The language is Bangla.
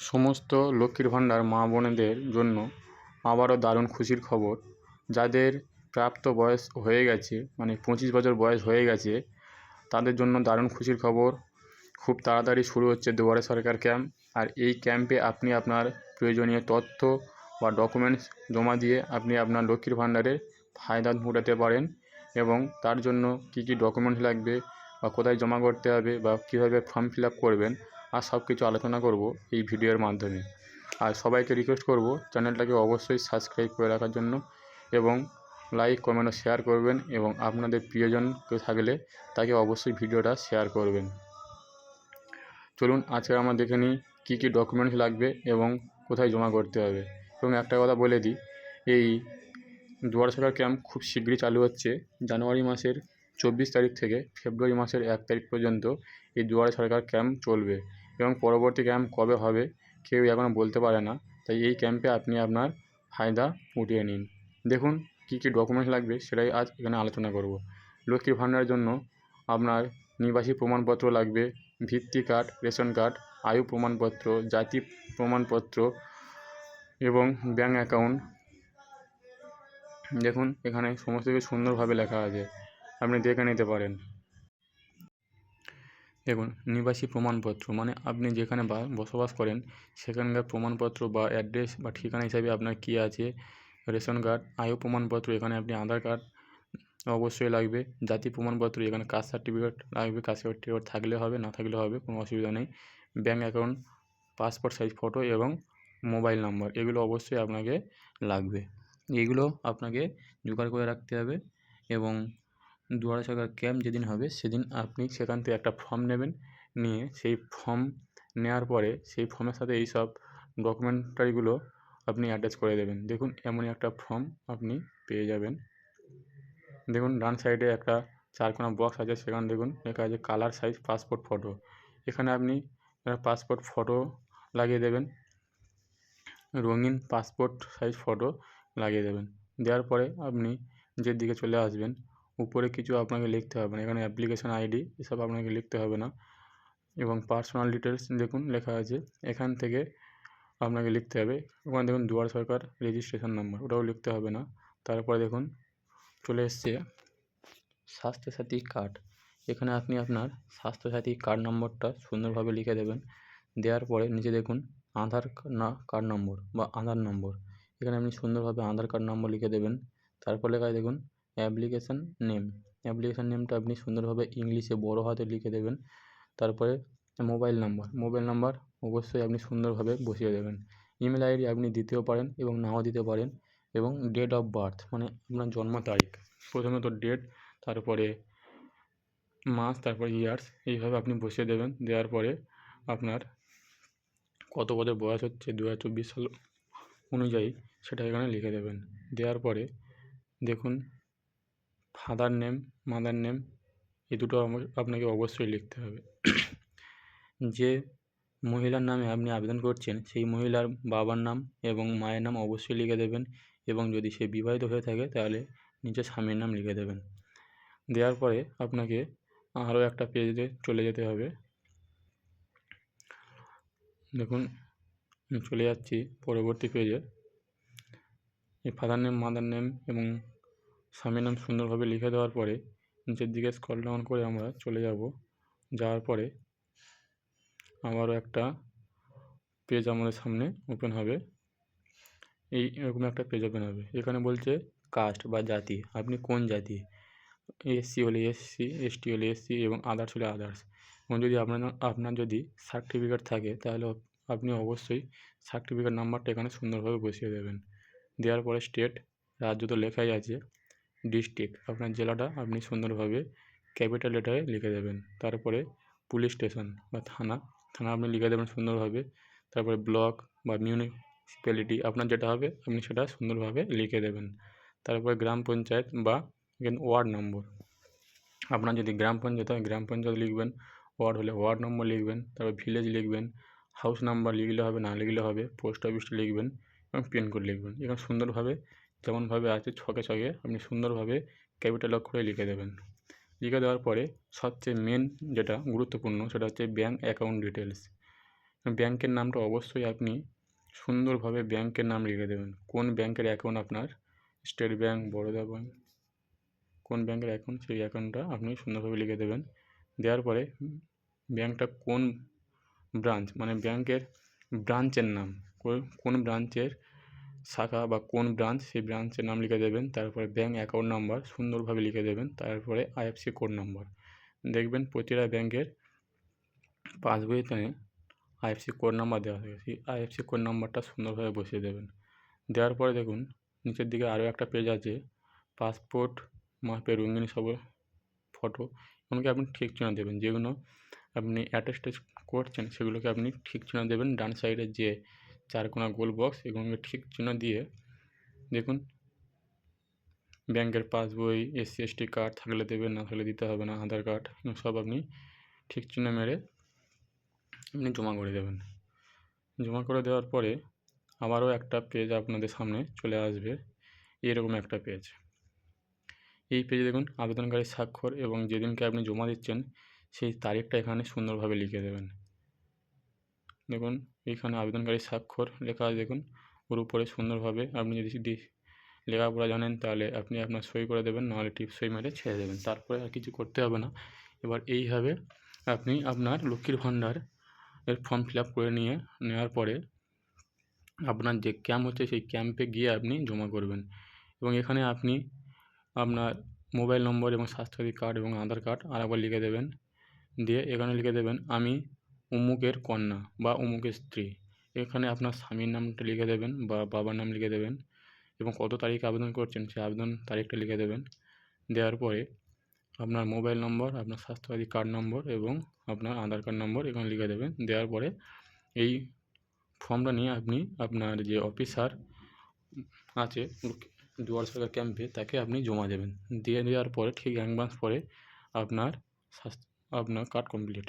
সমস্ত লক্ষ্মীর ভাণ্ডার মা বোনেদের জন্য আবারও দারুণ খুশির খবর। যাদের প্রাপ্ত বয়স হয়ে গেছে মানে পঁচিশ বছর বয়স হয়ে গেছে, তাদের জন্য দারুণ খুশির খবর। খুব তাড়াতাড়ি শুরু হচ্ছে দুয়ারে সরকার ক্যাম্প। আর এই ক্যাম্পে আপনি আপনার প্রয়োজনীয় তথ্য বা ডকুমেন্টস জমা দিয়ে আপনি আপনার লক্ষ্মীর ভাণ্ডারের ফায়দা উঠাতে পারেন এবং তার জন্য কী কী ডকুমেন্টস লাগবে বা কোথায় জমা করতে হবে বা কীভাবে ফর্ম ফিল আপ করবেন আর সব কিছু আলোচনা করব এই ভিডিওর মাধ্যমে। আর সবাইকে রিকোয়েস্ট করব চ্যানেলটাকে অবশ্যই সাবস্ক্রাইব করে রাখার জন্য এবং লাইক কমেন্ট ও শেয়ার করবেন এবং আপনাদের প্রিয়জন কেউ থাকলে তাকে অবশ্যই ভিডিওটা শেয়ার করবেন। চলুন আজকে আমরা দেখে নিই কী কী ডকুমেন্টস লাগবে এবং কোথায় জমা করতে হবে। এবং একটা কথা বলে দিই, এই দুয়ারে সরকার ক্যাম্প খুব শীঘ্রই চালু হচ্ছে জানুয়ারি মাসের চব্বিশ তারিখ থেকে ফেব্রুয়ারি মাসের এক তারিখ পর্যন্ত এই দুয়ারে সরকার ক্যাম্প চলবে। এবং পরবর্তী ক্যাম্প কবে হবে কেউ এখনও বলতে পারে না। তাই এই ক্যাম্পে আপনি আপনার ফায়দা উঠিয়ে নিন। দেখুন কী কী ডকুমেন্টস লাগবে সেটাই আজ এখানে আলোচনা করব। লক্ষ্মীর ভাণ্ডারের জন্য আপনার নিবাসী প্রমাণপত্র লাগবে, ভিত্তি কার্ড, রেশন কার্ড, আয়ু প্রমাণপত্র, জাতি প্রমাণপত্র এবং ব্যাঙ্ক অ্যাকাউন্ট। দেখুন এখানে সমস্ত কিছু সুন্দরভাবে লেখা আছে। আপনি দেখে নিতে পারেন। দেখুন নিবাসী প্রমাণপত্র মানে আপনি যেখানে বসবাস করেন, সেখানকার প্রমাণপত্র বা অ্যাড্রেস বা ঠিকানা হিসাবে আপনার কী আছে, রেশন কার্ড, আয়ু প্রমাণপত্র, এখানে আপনি আধার কার্ড অবশ্যই লাগবে, জাতি প্রমাণপত্র, এখানে কাস্ট সার্টিফিকেট লাগবে, কাস্ট সার্টিফিকেট থাকলে হবে, না থাকলে হবে, কোনো অসুবিধা নেই bank account passport size photo এবং মোবাইল নাম্বার এগুলো অবশ্যই আপনাকে লাগবে এইগুলো আপনাকে জোগাড় করে রাখতে হবে এবং দুয়ারে সরকার ক্যাম্প যেদিন হবে, সেদিন আপনি সেখান থেকে একটা ফর্ম নেবেন। নিয়ে সেই ফর্ম নেওয়ার পরে সেই ফর্মের সাথে এই সব ডকুমেন্টারিগুলো আপনি অ্যাটাচ করে দেবেন। দেখুন, এমনই একটা ফর্ম আপনি পেয়ে যাবেন। দেখুন, ডান সাইডে একটা চারকোনা বক্স আছে, সেখানে দেখুন লেখা আছে কালার সাইজ পাসপোর্ট ফটো এখানে আপনি পাসপোর্ট ফটো লাগিয়ে দেবেন। রঙিন পাসপোর্ট সাইজ ফটো লাগিয়ে দেবেন। দেওয়ার পরে আপনি যে দিকে চলে আসবেন উপরে কিছু আপনাকে লিখতে হবে না। এখানে অ্যাপ্লিকেশন আইডি এসব আপনাকে লিখতে হবে না। এবং পার্সোনাল ডিটেলস দেখুন লেখা আছে। এখান থেকে আপনাকে লিখতে হবে। ওখানে দেখুন দুয়ার সরকার রেজিস্ট্রেশন নাম্বার ওটাও লিখতে হবে না। তারপরে দেখুন চলে এসছে স্বাস্থ্যসাথী কার্ড এখানে আপনি আপনার স্বাস্থ্যসাথী কার্ড নম্বরটা সুন্দরভাবে লিখে দেবেন। দেওয়ার পরে নিচে দেখুন আধার না কার্ড নম্বর বা আধার নম্বর এখানে আপনি সুন্দরভাবে আধার কার্ড নম্বর লিখে দেবেন। তারপর লেখায় দেখুন অ্যাপ্লিকেশান নেম। অ্যাপ্লিকেশান নেমটা আপনি সুন্দরভাবে ইংলিশে বড়ো হাতে লিখে দেবেন। তারপরে মোবাইল নাম্বার। মোবাইল নাম্বার অবশ্যই আপনি সুন্দরভাবে বসিয়ে দেবেন। ইমেল আইডি আপনি দিতেও পারেন এবং নাও দিতে পারেন এবং ডেট অফ বার্থ মানে আপনার জন্ম তারিখ। প্রথমে তো ডেট তারপরে মাস, তারপরে ইয়ার্স এইভাবে আপনি বসিয়ে দেবেন। দেওয়ার পরে আপনার কত বছর বয়স হচ্ছে দু হাজার চব্বিশ সাল অনুযায়ী সেটা এখানে লিখে দেবেন। দেওয়ার পরে দেখুন ফাদার নেম মাদার নেম এই দুটো আপনাকে অবশ্যই লিখতে হবে। যে মহিলার নামে আপনি আবেদন করছেন, সেই মহিলার বাবার নাম এবং মায়ের নাম অবশ্যই লিখে দেবেন এবং যদি সে বিবাহিত হয়ে থাকে, তাহলে নিজের স্বামীর নাম লিখে দেবেন। দেওয়ার পরে আপনাকে আরও একটা পেজে চলে যেতে হবে। দেখুন চলে যাচ্ছি পরবর্তী পেজে এই ফাদার নেম মাদার নেম এবং স্বামীর নাম সুন্দরভাবে লিখে দেওয়ার পরে নিচের দিকে স্কল ডাউন করে আমরা চলে যাব। যাওয়ার পরে আবারও একটা পেজ আমাদের সামনে ওপেন হবে। এই এরকম একটা পেজ ওপেন হবে। এখানে বলছে কাস্ট বা জাতি। আপনি কোন জাতি? এসসি হলে এসসি এসটি হলে এসসি এবং আদার্স হলে আদার্স এবং যদি আপনার আপনার যদি সার্টিফিকেট থাকে, তাহলে আপনি অবশ্যই সার্টিফিকেট নাম্বারটা এখানে সুন্দরভাবে বসিয়ে দেবেন। দেওয়ার পরে স্টেট রাজ্য তো লেখাই আছে। ডিস্ট্রিক্ট, আপনার জেলাটা আপনি সুন্দরভাবে ক্যাপিটাল লেটারে লিখে দেবেন। তারপরে পুলিশ স্টেশন বা থানা থানা আপনি লিখে দেবেন সুন্দরভাবে। তারপরে ব্লক বা মিউনিসিপ্যালিটি, আপনার যেটা হবে আপনি সেটা সুন্দরভাবে লিখে দেবেন। তারপরে গ্রাম পঞ্চায়েত বা ওয়ার্ড নম্বর। আপনার যদি গ্রাম পঞ্চায়েত হয়, গ্রাম পঞ্চায়েত লিখবেন, ওয়ার্ড হলে ওয়ার্ড নম্বর লিখবেন, তারপর ভিলেজ লিখবেন, হাউস নাম্বার লিখলে হবে, না লিখলে হবে, পোস্ট অফিস লিখবেন এবং পিনকোড লিখবেন। এখানে সুন্দরভাবে যেমনভাবে আছে ছকে ছকে আপনি সুন্দরভাবে ক্যাপিটাল অক্ষরে লিখে দেবেন। লিখে দেওয়ার পরে সবচেয়ে মেন যেটা গুরুত্বপূর্ণ সেটা হচ্ছে ব্যাঙ্ক অ্যাকাউন্ট ডিটেলস ব্যাংকের নামটা অবশ্যই আপনি সুন্দরভাবে ব্যাংকের নাম লিখে দেবেন। কোন ব্যাংকের অ্যাকাউন্ট আপনার? স্টেট ব্যাংক বরোদা ব্যাংক কোন ব্যাংকের অ্যাকাউন্ট সেই অ্যাকাউন্টটা আপনি সুন্দরভাবে লিখে দেবেন। দেওয়ার পরে ব্যাংকটা কোন ব্রাঞ্চ মানে ব্যাংকের ব্রাঞ্চের নাম। কোন ব্রাঞ্চের শাখা বা কোন ব্রাঞ্চ সেই ব্রাঞ্চের নাম লিখে দেবেন, তারপরে ব্যাঙ্ক অ্যাকাউন্ট নাম্বার সুন্দরভাবে লিখে দেবেন, তারপরে আইএফসি কোড নাম্বার দেখবেন প্রতিটা ব্যাংকের পাসবইতে আইএফসি কোড নাম্বার দেওয়া থাকে। সেই আইএফসি কোড নাম্বারটা সুন্দরভাবে বসিয়ে দেবেন। দেওয়ার পরে দেখুন, নিচের দিকে আরও একটা পেজ আছে পাসপোর্ট মাপের রঙিন সব ফটো এমনকি আপনি ঠিক চিহ্ন দেবেন। যেগুলো আপনি অ্যাটেস্টেজ করছেন, সেগুলোকে আপনি ঠিক চিহ্ন দেবেন। ডান সাইডে যে চারকোনা গোল বক্স এগুলোকে ঠিক চিহ্ন দিয়ে দেখুন, ব্যাংকের পাসবই এসসি এসটি কার্ড থাকলে দেবেন না থাকলে দিতে হবে না, আধার কার্ড সব আপনি ঠিক চিহ্ন মেরে আপনি জমা করে দেবেন। জমা করে দেওয়ার পরে আবারও একটা পেজ আপনাদের সামনে চলে আসবে, এরকম একটা পেজ এই পেজে দেখুন আবেদনকারী স্বাক্ষর এবং যেদিনকে আপনি জমা দিচ্ছেন, সেই তারিখটা এখানে সুন্দরভাবে লিখে দেবেন। দেখুন, এইখানে আবেদনকারী স্বাক্ষর লেখা আছে, দেখুন। ওর উপরে সুন্দরভাবে আপনি যদি লেখাপড়া জানেন তাহলে আপনি আপনার সই করে দেবেন, নাহলে টিপ সই মেরে ছেড়ে দেবেন। তারপরে আর কিছু করতে হবে না। এবার এইভাবে আপনি আপনার লক্ষ্মীর ভাণ্ডার এর ফর্ম ফিল আপ করে নিয়ে, নেওয়ার পরে আপনার যে ক্যাম্প হচ্ছে, সেই ক্যাম্পে গিয়ে আপনি জমা করবেন। এবং এখানে আপনি আপনার মোবাইল নম্বর এবং স্বাস্থ্যসাথী কার্ড এবং আধার কার্ড আরেকবার লিখে দেবেন। দিয়ে এখানে লিখে দেবেন, আমি অমুকের কন্যা বা অমুকের স্ত্রী। এখানে আপনার স্বামীর নামটা লিখে দেবেন বা বাবার নাম লিখে দেবেন এবং কত তারিখে আবেদন করছেন সেই আবেদন তারিখটা লিখে দেবেন। দেওয়ার পরে আপনার মোবাইল নম্বর, আপনার স্বাস্থ্যসাথী কার্ড নম্বর এবং আপনার আধার কার্ড নম্বর এখানে লিখে দেবেন। দেওয়ার পরে এই ফর্মটা নিয়ে আপনি আপনার যে অফিসার আছে দুয়ার সরকার ক্যাম্পে তাকে আপনি জমা দেবেন। দিয়ে দেওয়ার পরে ঠিক এক মাস পরে আপনার স্বাস্থ্য, আপনার কার্ড কমপ্লিট।